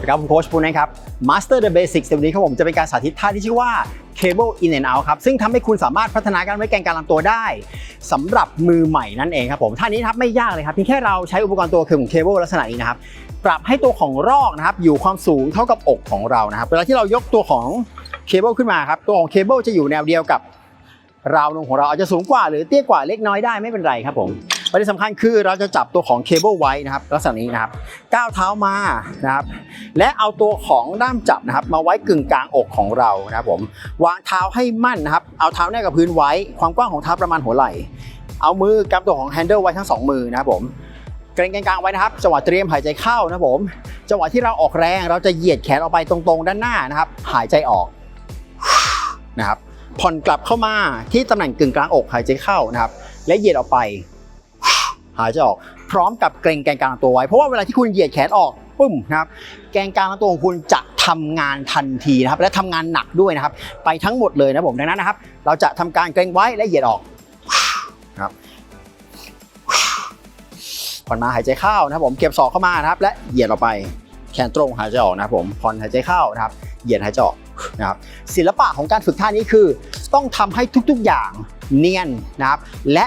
วัสดีครับผมโค้ชปุณนะครับ Master the Basics ในวันนี้ครับผมจะเป็นการสาธิตท่าที่ชื่อว่า Cable In and Out ครับ ซึ่งทำให้คุณสามารถพัฒนาการไว้แกนการลำตัวได้สำหรับมือใหม่นั่นเองครับผม ท่านี้ครับไม่ยากเลยครับเพียงแค่เราใช้อุปกรณ์ตัวคือของเคเบิลลักษณะนี้นะครับ ปรับให้ตัวของรอกนะครับอยู่ความสูงเท่ากับอกของเรานะครับ เวลาที่เรายกตัวของเคเบิลขึ้นมาครับ ตัวของเคเบิลจะอยู่แนวเดียวกับราวนมของเราอาจจะสูงกว่าหรือเตี้ยกว่าเล็กน้อยได้ไม่เป็นไรครับผม ประเด็นสำคัญคือเราจะจับตัวของเคเบิลไว้นะครับลักษณะนี้นะครับก้าวเท้ามานะครับและเอาตัวของด้ามจับนะครับ มาไว้กึ่งกลางอกของเรานะครับผมวางเท้าให้มั่นนะครับ เอาเท้าแนบกับพื้นไว้ ความกว้างของเท้าประมาณหัวไหล่ เอามือกำตัวของแฮนเดิลไว้ทั้งสองมือนะครับผมเกรงกลางไว้นะครับจังหวะเตรียมหายใจเข้านะครับผมจังหวะที่เราออกแรงเราจะเหยียดแขนออกไปตรงๆ ด้านหน้านะครับ หายใจออกนะครับผ่อนกลับเข้ามาที่ตำแหน่งกึ่งกลางอกหายใจเข้านะครับ และเหยียดออกไป หายใจออก พร้อมกับเกรงแกนกลางตัวไว้เพราะว่าเวลาที่คุณเหยียดแขนออกปึ้มนะครับแกนกลางลำตัวของคุณจะทำงานทันทีนะครับและทำงานหนักด้วยนะครับ ไปทั้งหมดเลยนะผมดังนั้นนะครับ เราจะทำการเกรงไว้และเหยียดออกครับผ่อนมาหายใจเข้านะครับผมเก็บศอกเข้ามานะครับ และเหยียดออกไปแขนตรงหายใจออกนะครับผมผ่อนหายใจเข้านะครับ เหยียดหายใจออกนะครับศิลปะของการฝึกท่านี้คือ ต้องทำให้ทุกๆอย่างเนียนนะครับ และ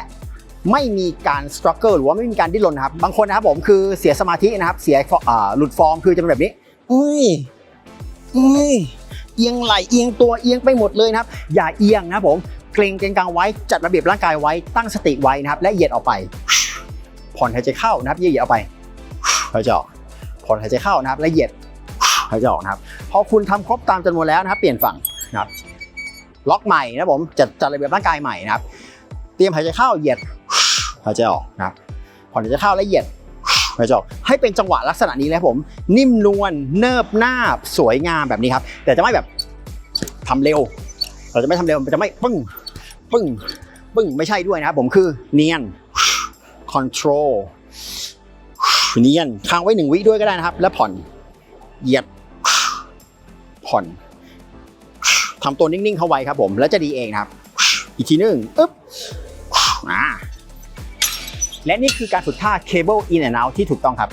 ไม่มีการส t รั g เกิลหรือว่าไม่มีการดิ้นรนนะครับบางคนนะครับผมคือเสียสมาธินะครับเสียหลุดฟอร์มคือจะเป็นแบบนี้อุ้ยอุ้ยเอียงไหลเอียงตัวเอียงไปหมดเลยนะครับ อย่าเอียงนะผมเกรงเกรงกลางไว้จัดระเบียบร่างกายไว้ตั้งสติไว้นะครับ และเหยียดออกไป ผ่อนหายใจเข้านะครับเหยียดออกไปหายใจออกผ่อนหายใจเข้านะครับและเหยียดหายใจออกนะครับพอคุณทำครบตามจำนวนแล้วนะครับ เปลี่ยนฝั่งนะครับล็อกใหม่นะผมจัดจัดระเบียบร่างกายใหม่นะครับ เตรียมหายใจเข้าเหยียด หายใจออกนะครับผ่อนหายใจเข้าและเหยียดหายใจออกให้เป็นจังหวะลักษณะนี้เลยครับผม นิ่มนวลเนิบนาบสวยงามแบบนี้ครับ แต่จะไม่แบบทำเร็ว เราจะไม่ทำเร็วมันจะไม่ปึ้งปึ้งปึ้งไม่ใช่ด้วยนะครับผมคือเนียน control เนียนค้างไว้หนึ่งวิด้วยก็ได้นะครับ แล้วผ่อนเหยียดผ่อนทำตัวนิ่งๆเข้าไว้ครับผมแล้วจะดีเองนะครับ อีกทีหนึ่งอึ๊บอ่า และนี่คือการฝึกท่า cable in and out ที่ถูกต้องครับ